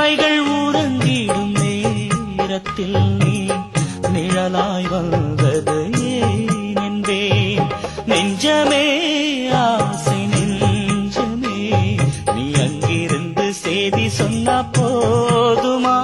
இமைகள் ஊரங்கிடும் நேரத்தில் நீ நிழலாய் வந்தது ஏன்பே நெஞ்சமே ஆசை நெஞ்சமே நீ அங்கிருந்து செய்தி சொன்ன போதுமா?